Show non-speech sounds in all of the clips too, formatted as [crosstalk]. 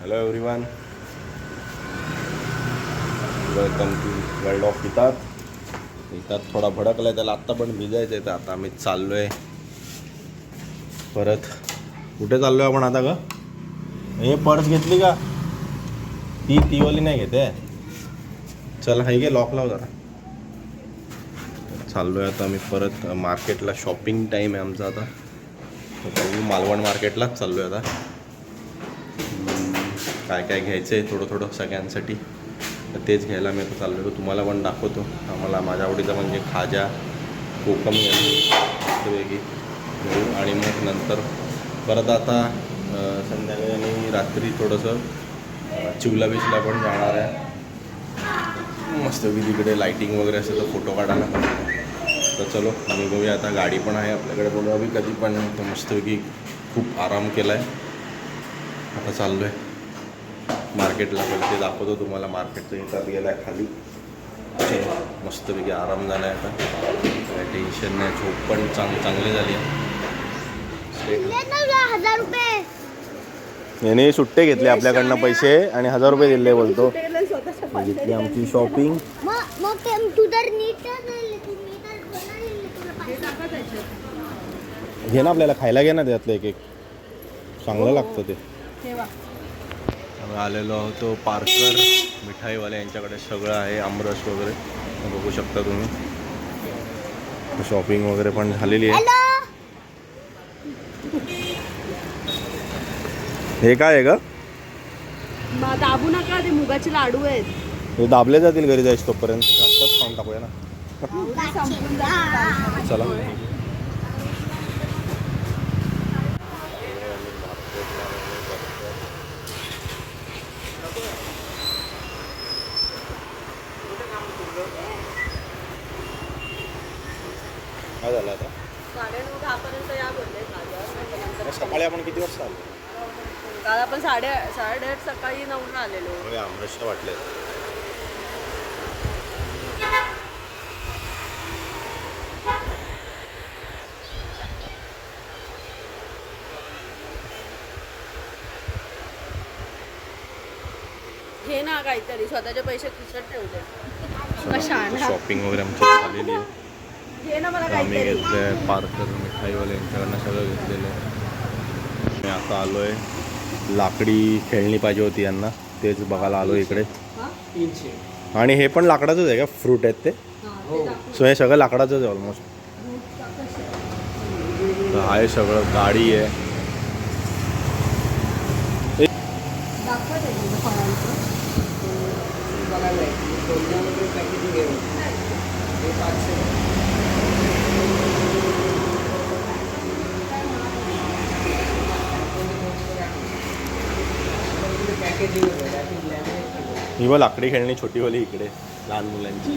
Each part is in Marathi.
Hello everyone welcome to world of इतात इतात थोडा भडकलाय त्याला आत्ता पण भिजायचं आहे. तर आता आम्ही चाललोय. परत कुठे चाललोय आपण आता का हे पर्स घेतली का? ती तीवली नाही घेते चल हाय गे लॉक लाव जरा. चाललोय आता आम्ही परत मार्केटला. शॉपिंग टाईम आहे आमचा आता. मालवण मार्केटलाच चाललोय आता. काय काय घ्यायचं आहे थोडं थोडं सगळ्यांसाठी. तर तेच घ्यायला मी आता चाललो होतो तुम्हाला पण दाखवतो. आम्हाला माझ्या आवडीचा म्हणजे खाजा कोकम वेगळी घेऊ आणि मग नंतर परत आता संध्याकाळी आणि रात्री थोडंसं चिवला बीचला पण जाणार आहे. मस्तपैकी तिकडे लाईटिंग वगैरे असेल तर फोटो काढायला. तर चलो आम्ही आता. गाडी पण आहे आपल्याकडे बोलू. बी कधी पण तर मस्तपैकी खूप आराम केला आहे आता चाललो आहे मार्केटला पहिले ते दाखवतो तुम्हाला. मार्केटचं इथं गेला आहे खाली ते मस्तपैकी आराम झाला आहे आता. काय टेन्शन नाही झोप पण चांग चांगली झाली आहे. याने सुट्टे घेतले आपल्याकडनं पैसे आणि हजार रुपये दिले बोलतो. घेतली आमची शॉपिंग. घे ना आपल्याला खायला घे ना त्यातलं एक एक चांगलं लागतं ते. आम्ही आलेलो होतो पार्कर मिठाईवाले यांच्याकडे सगळं आहे आमरस वगैरे. हे बघू शकता तुम्ही. शॉपिंग वगैरे पण झालेली आहे. हे काय आहे मा- दाबू नका ते मुगाचे लाडू आहेत. हे दाबले जातील घरी जायचं तोपर्यंत. आत्ताच खाऊन टाकूया ना. जातील. चला काय झालं आता साडेनऊ दहापर्यंत या बोलले माझ्यावर. मग सकाळी आपण किती वाजता आलो काल आपण साडे साडेआठ सकाळी नऊला होय आमरसच्या वाटले घे ना काहीतरी स्वतःचे पैसे खिशात ठेवले कशाला? शॉपिंग वगैरे आमची झालेली आहे. आम्ही घेतलं आहे पार्कर मिठाईवाले यांच्याकडनं सगळं घेतलेलं आहे. मी आता आलो आहे लाकडी खेळणी पाहिजे होती यांना. तेच बघायला आलो इकडे. आणि हे पण लाकडाचंच आहे का? फ्रूट आहेत ते? सो हे सगळं लाकडाचंच आहे ऑलमोस्ट आहे सगळं गाडी आहे. दाखवा ही व लाकडी खेळणी छोटीवाली इकडे लहान मुलांची.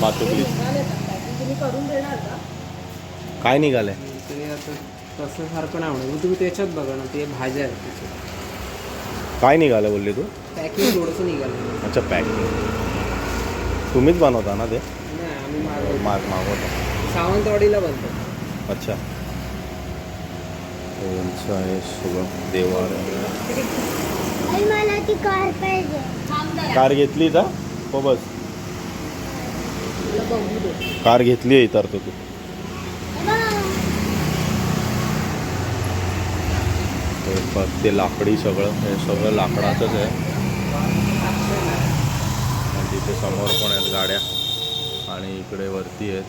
बातुकली काय? निघालंय? तसं सारखं नाही म्हणत तुम्ही त्याच्यात बघा ना ते भाज्या आहेत काय निघालं बोलली तू? पॅकिंग थोडंसं निघालं अच्छा पॅकिंग. तुम्हीच बनवता ना ते? नाही आम्ही मागवतो. माग मागवता. सावंतवाडीला बनतो अच्छा. यांचं आहे देवार. आई मला ती कार पाहिजे. घेतली का? हो बस. कार घेतली आहे तर तू. बघ. ते लाकडी सगळं हे सगळं लाकडाचंच आहे. आणि तिथे समोर पण आहेत गाड्या. आणि इकडे वरती आहेत.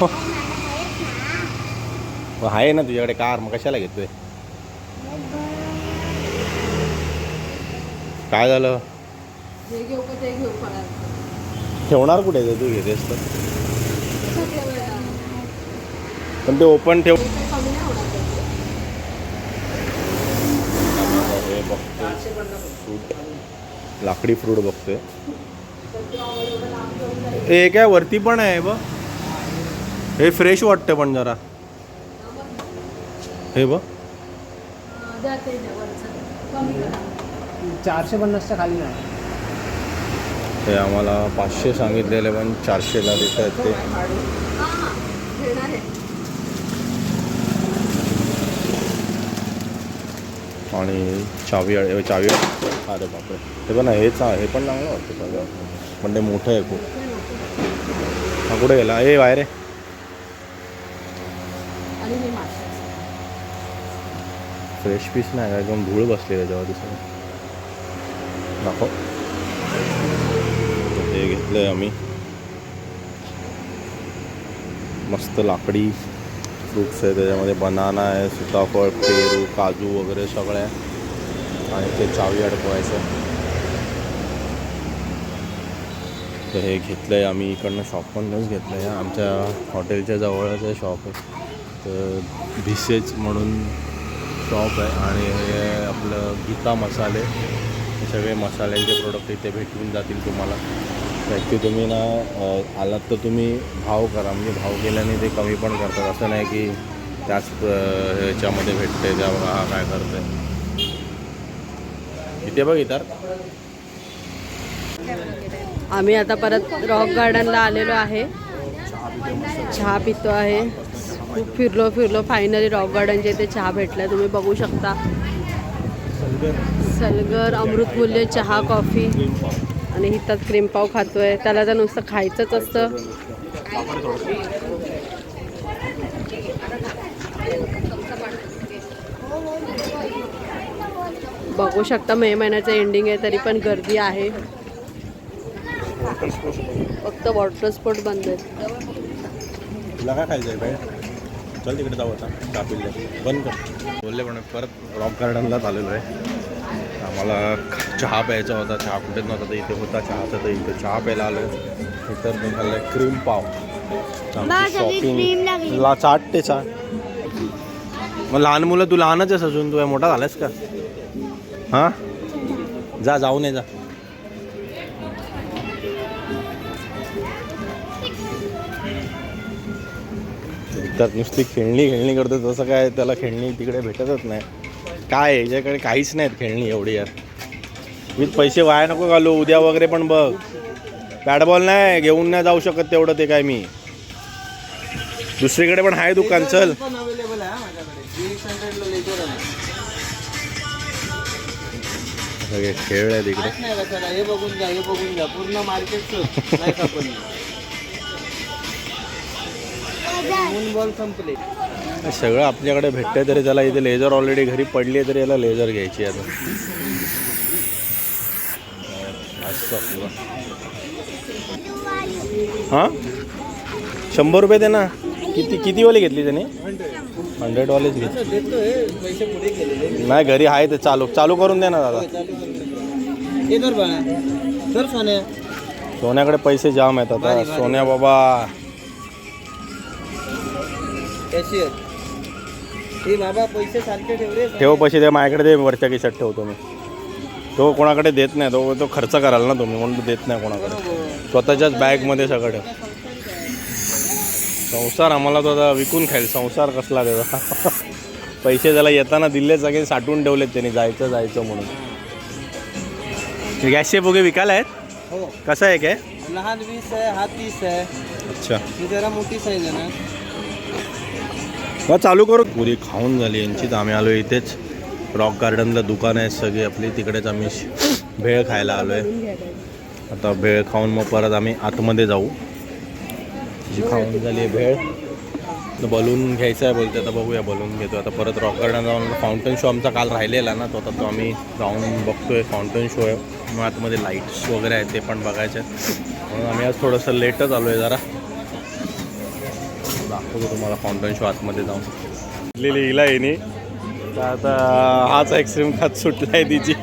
आहे हो. ना. आहे ना तुझ्याकडे कार मग कशाला घेतोय. काय झालं ठेवणार कुठे ते तू घेतेस तर? पण ते ओपन ठेव लाकडी फ्रूट बघतोय हे काय वरती पण आहे बघ हे फ्रेश वाटतं पण जरा. हे बघ. चारशे पन्नासच्या खाली नाही. आम्हाला पाचशे सांगितलेले पण चारशेला देत आहेत ते. आणि चावी चावी अरे बापरे. ते पण हे चा हे पण चांगलं वाटतं सगळं. पण ते मोठं आहे खूप. हा कुठे गेला? ए वायरे फ्रेश पीस नाही का एकदम धूळ बसली त्याच्यावर दिसून. दाखव हे घेतलं आहे आम्ही. मस्त लाकडी फ्रुट्स आहे त्याच्यामध्ये. बनाना आहे सीताफळ पेरू काजू वगैरे सगळं आहे. आणि ते चावी अडकवायचं. तर हे घेतलं आहे आम्ही. इकडनं शॉपमधूनच घेतलं आहे आमच्या हॉटेलच्या जवळच आहे शॉप आहे तर भिसेच म्हणून शॉप आहे आणि हे आपलं गीता मसाले हे सगळे मसाल्यांचे प्रोडक्ट इथे भेटून जातील तुम्हाला. ॲक्च्युली तुम्ही ना आलात तर तुम्ही भाव करा. म्हणजे भाव केल्याने ते कमी पण करतात. असं नाही की त्याच ह्याच्यामध्ये भेटते त्या बघा हा काय करते इथे बघ इतर. आम्ही आता परत रॉक गार्डनला आलेलो आहे. चहा पितो आहे. खूप फिरलो फिरलो. फायनली रॉक गार्डनच्या इथे चहा भेटला. तुम्ही बघू शकता. सलगर अमृतमूल्य चहा कॉफी आणि हितात क्रीमपाव खातोय. त्याला तर नुसतं खायचंच असतं. बघू शकता मे महिन्याचं एंडिंग आहे तरी पण गर्दी आहे. फक्त वॉटर स्पोर्ट बंद काय खायचं आहे बाहेर चल तिकडे जाऊ आता. कापिल बंद कर. बोलले पण परत रॉक गार्डनलाच आलेलो आहे. आम्हाला चहा प्यायचा होता. चहा कुठेच नव्हता. तर इथे होता चहाचा तर इथे चहा प्यायला आलो इतर निघालं क्रीम पाव. लागली. ला चाट ते चाट. मग लहान मुलं तू लहानच आहेस अजून? तू मोठा झालास का? हां? जा जाऊन ये जा. तर नुसती खेळणी खेळणी करतो तसं काय त्याला खेळणी तिकडे भेटतच नाही. काय आहे, याच्याकडे काहीच नाहीत खेळणी एवढी यार. विथ पैसे वाया नको घालू उद्या वगैरे पण बघ. बॅट बॉल नाही घेऊन नाही जाऊ शकत तेवढं ते काय मी. दुसरीकडे पण आहे दुकान चल. सगळे खेळ आहे तिकडे हे बघून हे बघून पूर्ण मार्केट [laughs] बॉल संपले. सगळं आपल्याकडे भेटतंय तरी त्याला इथे लेझर ऑलरेडी घरी पडली आहे तरी याला लेझर घ्यायची आता. हां? शंभर रुपये दे ना किती किती वाली घेतली त्याने? हंड्रेड वालीच घेतली. नाही घरी आहे ते चालू. चालू करून दे ना दादा. सोन्याकडे पैसे जाम आहेत आता. सोन्या बाबा. हे बाबा पैसे सारखे ठेवले. ठेव पैसे दे माझ्याकडे दे वरच्या खिशात ठेवतो मी. तो कोणाकडे देत नाही तो तो खर्च कराल ना तुम्ही म्हणून तो देत नाही कोणाकडे. स्वतःच्याच बॅगमध्ये सगळं ठेव. संसार आम्हाला तो आता विकून खाईल संसार कसला त्याचा. [laughs] पैसे त्याला येताना दिले सगळे साठवून ठेवलेत त्यांनी जायचं जायचं म्हणून. गॅसचे बोगे विकायला आहेत? हो. कसं आहे काय? लहान वीस आहे हा तीस आहे. अच्छा. ही जरा मोठी साईज आहे ना. मग चालू करू. पुरी खाऊन झाली यांचीच आम्ही आलो इथेच. रॉक गार्डनला दुकान आहे सगळी आपली तिकडेच आम्ही श- भेळ खायला आलो आहे आता भेळ खाऊन मग परत आम्ही आतमध्ये जाऊ. जी खाऊन झाली आहे भेळ. तर बलून घ्यायचं आहे बोलते आता बघूया बलून घेतो. आता परत रॉक गार्डन जाऊन फाउंटन शो आमचा काल राहिलेला ना तो आता तो आम्ही जाऊन बघतोय. फाउंटन शो आहे. मग आतमध्ये लाईट्स वगैरे आहेत ते पण बघायचे म्हणून आम्ही आज थोडंसं लेटच आलो आहे जरा. दाखवतो तुम्हाला फाउंटन शो आतमध्ये जाऊन. लिहिली हिला येणे तर आता हाच आईस्क्रीम खात सुटला आहे तिची.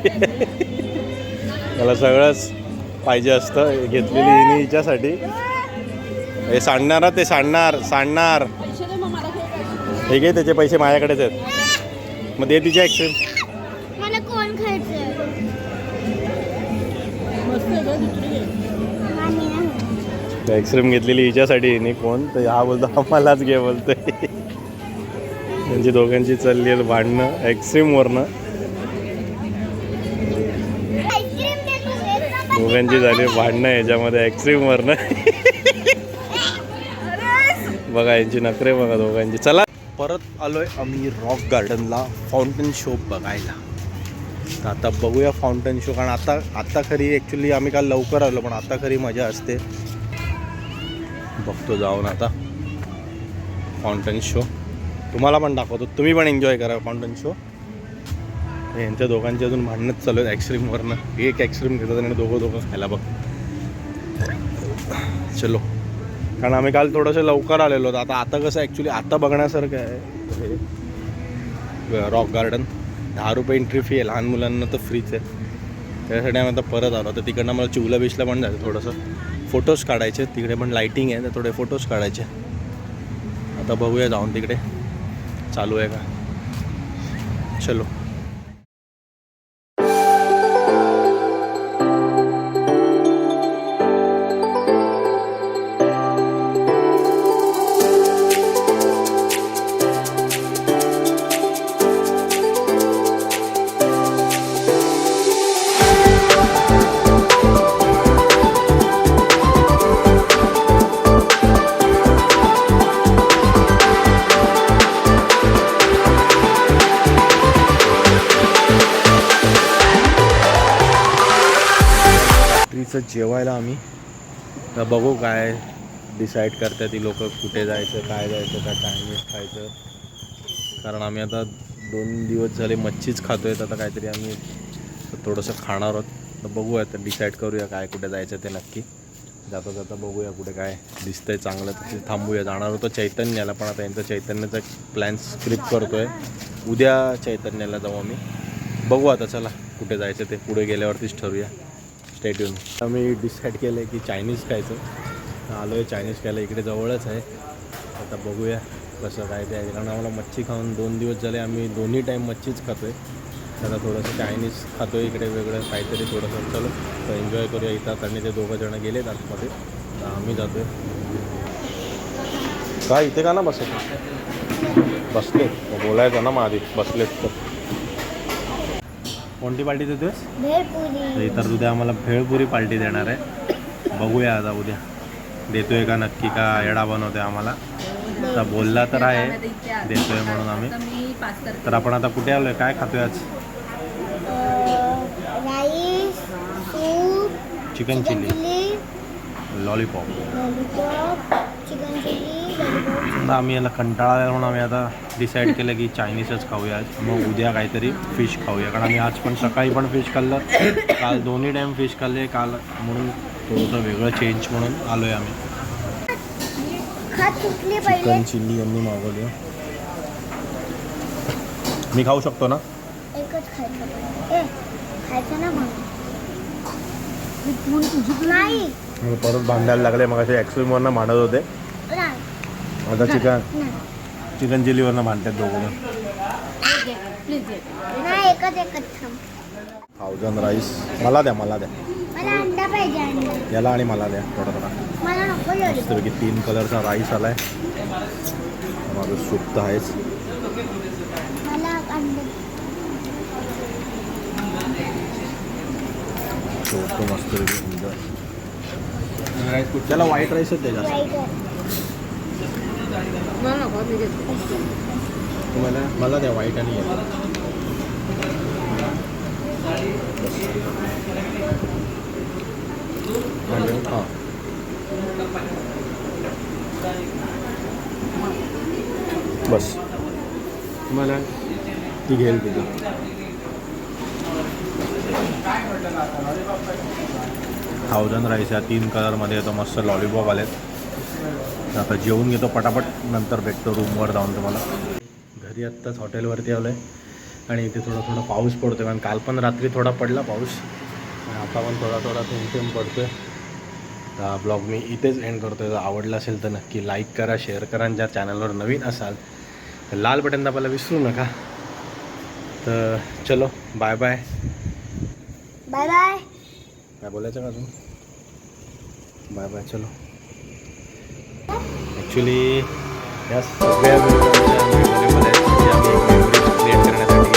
मला सगळंच पाहिजे असतं. घेतलेली हिने हिच्यासाठी. हे सांडणार ते सांडणार सांडणार. हे घे त्याचे पैसे माझ्याकडेच आहेत. मग दे तिची आईस्क्रीम ना. घेतलेली हिच्यासाठी हिने कोण? तर हा बोलतो आम्हालाच घे बोलतोय. त्यांची दोघांची चालली आहेत भांडणं आईस्क्रीमवरनं दोघांची झाली भांडणं याच्यामध्ये आईस्क्रीमवरनं बघा यांची नखरे बघा दोघांची. चला. परत आलोय आम्ही रॉक गार्डनला फाउंटन शो बघायला. तर आता बघूया फाउंटन शो कारण आता आता खरी ॲक्च्युली आम्ही काल लवकर आलो पण आता खरी मजा असते. बघतो जाऊन आता. फाउंटन शो तुम्हाला पण दाखवतो. तुम्ही पण एन्जॉय करा फाउंटन शो यांच्या दोघांची अजून भांडणंच चालू आहेत ॲक्सक्रीमवरनं एक ॲक्सट्रीम घेतात आणि दोघं दोघं खायला बघ. चलो. कारण आम्ही काल थोडंसं लवकर आलेलो होतो. आता आता कसं ॲक्च्युली आता बघण्यासारखं आहे. रॉक गार्डन दहा रुपये एंट्री फी आहे. लहान मुलांना तर फ्रीच आहे. त्यासाठी आम्ही आता परत आलो. तर तिकडनं मला चिवला बीचला पण जायचं थोडंसं. फोटोज काढायचे. तिकडे पण लाईटिंग आहे तर थोडे फोटोज काढायचे. आता बघूया जाऊन तिकडे. चालू आहे का? चलो. रात्रीचं जेवायला आम्ही. तर बघू काय डिसाईड करतात ती लोक कुठे जायचं काय जायचं काय टायमिंग खायचं. कारण आम्ही आता दोन दिवस झाले मच्छीच खातोय तर आता काहीतरी आम्ही थोडंसं खाणार आहोत. तर बघूया तर डिसाईड करूया काय कुठे जायचं ते नक्की. जाता जाता बघूया कुठे काय दिसतंय चांगलं तिथे थांबूया. जाणार होतो चैतन्याला पण आता यांचा चैतन्याचा प्लॅन स्क्रिप्ट करतोय. उद्या चैतन्याला जाऊ आम्ही. बघू आता चला कुठे जायचं ते. पुढे गेल्यावरतीच ठरूया स्टेट येऊन आम्ही डिसाईड केलं आहे की चायनीज खायचं. आलो आहे चायनीज खायला. इकडे जवळच आहे. आता बघूया कसं काय ते आहे. कारण आम्हाला मच्छी खाऊन दोन दिवस झाले आम्ही दोन्ही टाईम मच्छीच खातो आहे आता थोडंसं चायनीज खातो आहे इकडे वेगळं काहीतरी थोडंसं चलो. तर एन्जॉय करूया. इथं आणि ते दोघं गेले गेलेत आतमध्ये. तर आम्ही जातो आहे का इथे का ना बसत बसले. बोलायचं ना मग आधी. बसलेत तर. कोणती पार्टी भेळपुरी. तर उद्या आम्हाला भेळपुरी पार्टी देणार आहे. बघूया आता उद्या. देतोय का नक्की का येडा बनवतोय आम्हाला? तर बोलला तर आहे. देतोय म्हणून आम्ही. तर आपण आता कुठे आलोय? काय खातोय आज? Chicken chilli chilli lollipop lollipop chicken chilli. तर आम्ही याला कंटाळा आला म्हणून आम्ही आता डिसाईड केलं की चायनीजच खाऊया आज. मग उद्या काहीतरी फिश खाऊया. कारण आम्ही आज पण सकाळी पण फिश खाल्लं काल दोन्ही टाईम फिश खाल्ले काल म्हणून थोडंसं वेगळं चेंज म्हणून आलोय आम्ही. खात सुटली पहिले चिकन चिल्ली यांनी मागवली. मी खाऊ शकतो ना? एकच खायचं ए खायचं ना मग. नाही. मग परत बांधायला लागले मग असे ॲक्सिमवरनं भांडत होते. आता चिकन. चिकन चिल्लीवरनं भांडतात दोघं नाही एकच एकच थांब. Thousand rice. मला द्या मला द्या. मला अंडा पाहिजे अंडा. याला आणि मला द्या थोडा थोडा. मला नको लॉलीपॉप मस्तपैकी तीन कलरचा राईस आलाय. माझं सूप तर आहेच. मला अंडा. मस्तपैकी सुंदर त्याला व्हाईट राईसच द्या जास्त. वाईट तुम्हाला मला द्या वाईट आणि yellow. हां. बस. मला ती घेईल तुझी थाउजंड राईस या तीन कलरमध्ये येतो मस्त लॉलीपॉप आलेत. आता जेवून घेतो पटापट. नंतर भेटतो रूमवर जाऊन तुम्हाला. घरी आत्ताच हॉटेलवरती आलो आहे आणि इथे थोडा थोडा पाऊस पडतो कारण काल पण रात्री थोडा पडला पाऊस. आणि आता पण थोडा थोडा थेंब थेंब पडतो आहे तर ब्लॉग मी इथेच एंड करतो आहे जर आवडला असेल तर नक्की लाईक करा शेअर करा. आणि ज्या चॅनलवर नवीन असाल तर लाल बटन दाबायला विसरू नका. तर चलो बाय बाय बाय बाय काय बोलायचं का अजून? बाय बाय चलो. ॲक्च्युली या सगळ्या व्हिडिओमध्ये आम्ही एक मेमरीज क्रिएट करण्यासाठी